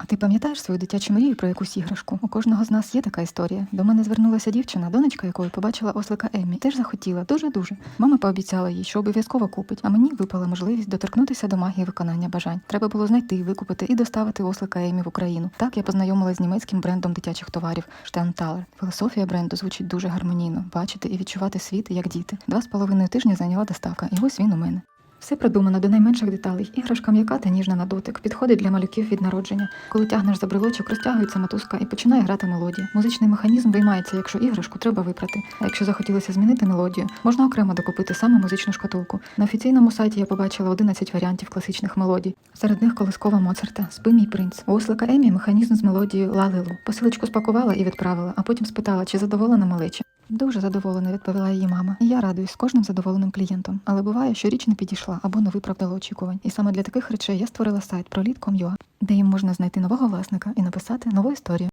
А ти пам'ятаєш свою дитячу мрію про якусь іграшку? У кожного з нас є така історія. До мене звернулася дівчина, донечка якої побачила ослика Еммі. Теж захотіла дуже дуже. Мама пообіцяла їй, що обов'язково купить. А мені випала можливість доторкнутися до магії виконання бажань. Треба було знайти, викупити і доставити ослика Еммі в Україну. Так я познайомилася з німецьким брендом дитячих товарів Штенталер. Філософія бренду звучить дуже гармонійно. Бачити і відчувати світ як діти. Два з половиною тижні зайняла доставка, і ось він у мене. Все продумано до найменших деталей. Іграшка м'яка та ніжна на дотик, підходить для малюків від народження. Коли тягнеш за брелочок, розтягується мотузка і починає грати мелодія. Музичний механізм виймається, якщо іграшку треба випрати. А якщо захотілося змінити мелодію, можна окремо докупити саме музичну шкатулку. На офіційному сайті я побачила 11 варіантів класичних мелодій. Серед них колискова Моцарта, спи мій принц. У ослика Емі механізм з мелодією Лалилу. Посилочку спакувала і відправила, а потім спитала, чи задоволена малеча. Дуже задоволена, відповіла її мама. Я радуюсь з кожним задоволеним клієнтом. Але буває, що річ не підійшла або не виправдала очікувань. І саме для таких речей я створила сайт проліт.com.ua, де їм можна знайти нового власника і написати нову історію.